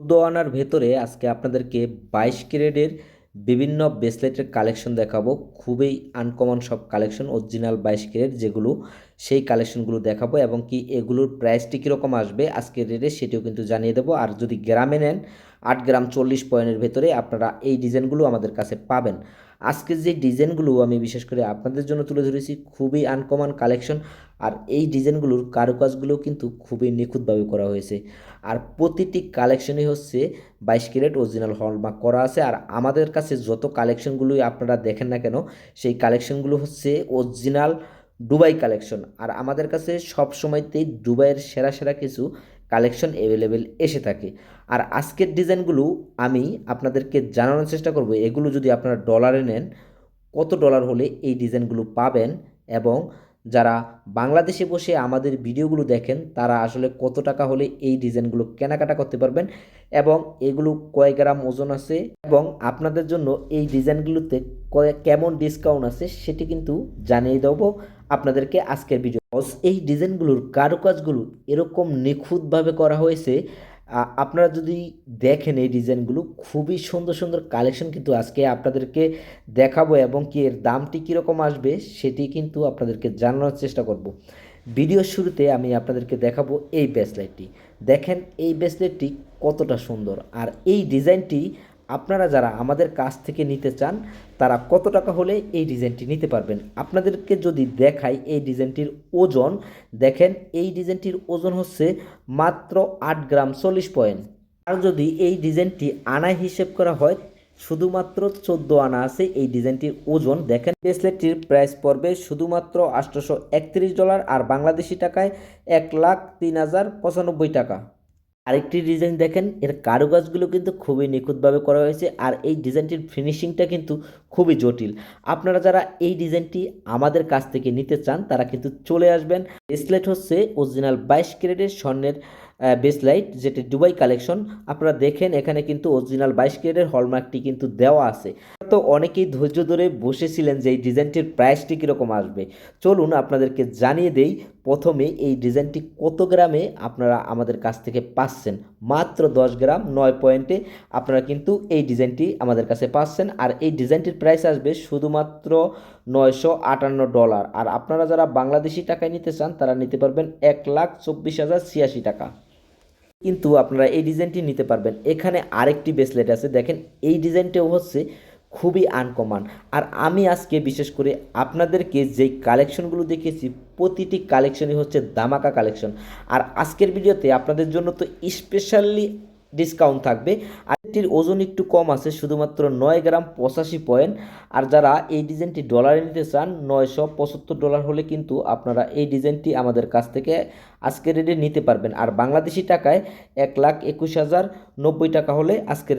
চোদ্দ আনার ভেতরে আজকে আপনাদেরকে বাইশ ক্যারেটের বিভিন্ন ব্রেসলেটের কালেকশন দেখাবো। খুবই আনকমন সব কালেকশন অরিজিনাল বাইশ ক্যারেট যেগুলো সেই কালেকশনগুলো দেখাবো এবং কি এগুলোর প্রাইসটি কীরকম আসবে, আজকের রেটে সেটিও কিন্তু জানিয়ে দেবো। আর যদি গ্রামে নেন, আট গ্রাম চল্লিশ পয়েন্টের ভেতরে আপনারা এই ডিজাইনগুলো আমাদের কাছে পাবেন। আজকের যে ডিজাইনগুলো আমি বিশেষ করে আপনাদের জন্য তুলে ধরেছি, খুবই আনকমন কালেকশন আর এই ডিজাইনগুলোর কারুকাজগুলো কিন্তু খুবই নিখুঁতভাবে করা হয়েছে। আর প্রতিটি কালেকশনই হচ্ছে বাইশ ক্যারেট অরিজিনাল হলমার্ক করা আছে, আর আমাদের কাছে যত কালেকশনগুলোই আপনারা দেখেন না কেন, সেই কালেকশনগুলো হচ্ছে অরিজিনাল দুবাই কালেকশন। আর আমাদের কাছে সব সময়তেই দুবাইয়ের সেরা সেরা কিছু কালেকশন অ্যাভেলেবেল এসে থাকে। আর আজকের ডিজাইনগুলো আমি আপনাদেরকে জানানোর চেষ্টা করব, এগুলো যদি আপনারা ডলারে নেন, কত ডলার হলে এই ডিজাইনগুলো পাবেন এবং যারা বাংলাদেশে বসে আমাদের ভিডিওগুলো দেখেন, তারা আসলে কত টাকা হলে এই ডিজাইনগুলো কেনাকাটা করতে পারবেন এবং এগুলো কয় গ্রাম ওজন আছে এবং আপনাদের জন্য এই ডিজাইনগুলোতে কেমন ডিসকাউন্ট আছে সেটি কিন্তু জানিয়ে দেবো। আপনাদেরকে আজকের ভিডিও এই ডিজাইনগুলোর কারুকাজগুলো এরকম নিখুঁতভাবে করা হয়েছে আপনারা যদি দেখেন এই ডিজাইনগুলো, খুবই সুন্দর সুন্দর কালেকশন কিন্তু আজকে আপনাদেরকে দেখাবো এবং কি এর দামটি কীরকম আসবে সেটি কিন্তু আপনাদেরকে জানানোর চেষ্টা করব। ভিডিওর শুরুতে আমি আপনাদেরকে দেখাবো এই ব্রেসলেটটি দেখেন এই ব্রেসলেটটি কতটা সুন্দর। আর এই ডিজাইনটি আপনারা যারা আমাদের কাছ থেকে নিতে চান, তারা কত টাকা হলে এই ডিজাইনটি নিতে পারবেন? আপনাদেরকে যদি দেখাই এই ডিজাইনটির ওজন, দেখেন এই ডিজাইনটির ওজন হচ্ছে মাত্র আট গ্রাম চল্লিশ পয়েন্ট। আর যদি এই ডিজাইনটি আনায় হিসেব করা হয়, শুধুমাত্র চোদ্দ আনা আছে এই ডিজাইনটির ওজন। দেখেন, ব্রেসলেটটির প্রাইস পড়বে শুধুমাত্র আটশোশো একত্রিশ ডলার আর বাংলাদেশি টাকায় এক লাখ তিন হাজার পঁচানব্বই টাকা। আরেকটি ডিজাইন দেখেন, এর কারুকাজগুলো কিন্তু খুবই নিখুঁতভাবে করা হয়েছে আর এই ডিজাইনটির ফিনিশিংটা কিন্তু খুবই জটিল। আপনারা যারা এই ডিজাইনটি আমাদের কাছ থেকে নিতে চান, তারা কিন্তু চলে আসবেন। ব্রেসলেট হচ্ছে অরিজিনাল বাইশ ক্যারেটের স্বর্ণের বেসলাইট যেটি দুবাই কালেকশন আপনারা দেখেন, এখানে কিন্তু অরিজিনাল বাইশ ক্যারেটের হলমার্কটি কিন্তু দেওয়া আছে। তো অনেকেই ধৈর্য ধরে বসেছিলেন যে এই ডিজাইনটির প্রাইসটি কীরকম আসবে। চলুন আপনাদেরকে জানিয়ে দেই প্রথমে এই ডিজাইনটি কত গ্রামে আপনারা আমাদের কাছ থেকে পাচ্ছেন? মাত্র দশ গ্রাম, নয় পয়েন্টে আপনারা কিন্তু এই ডিজাইনটি আমাদের কাছে পাচ্ছেন। আর এই ডিজাইনটির প্রাইস আসবে শুধুমাত্র নয়শো আটান্ন ডলার আর আপনারা যারা বাংলাদেশি টাকায় নিতে চান, তারা নিতে পারবেন এক লাখ চব্বিশ হাজার ছিয়াশি টাকা। কিন্তু আপনারা এই ডিজাইনটি নিতে পারবেন। এখানে আরেকটি ব্রেসলেট আছে। দেখেন, এই ডিজাইনটাও হচ্ছে খুবই আনকমন আর আমি আজকে বিশেষ করে আপনাদেরকে যেই কালেকশনগুলো দেখেছি প্রতিটি কালেকশনই হচ্ছে দামাকা কালেকশন আর আজকের ভিডিওতে আপনাদের জন্য তো স্পেশালি ডিসকাউন্ট থাকবে। আর এটির ওজন একটু কম আছে, শুধুমাত্র নয় গ্রাম পঁচাশি পয়েন্ট আর যারা এই ডিজাইনটি ডলারে নিতে চান, নয়শো পঁচাত্তর ডলার হলে কিন্তু আপনারা এই ডিজাইনটি আমাদের কাছ থেকে আজকের রেটে নিতে পারবেন। আর বাংলাদেশি টাকায় এক লাখ একুশ হাজার নব্বই টাকা হলে আজকের রেট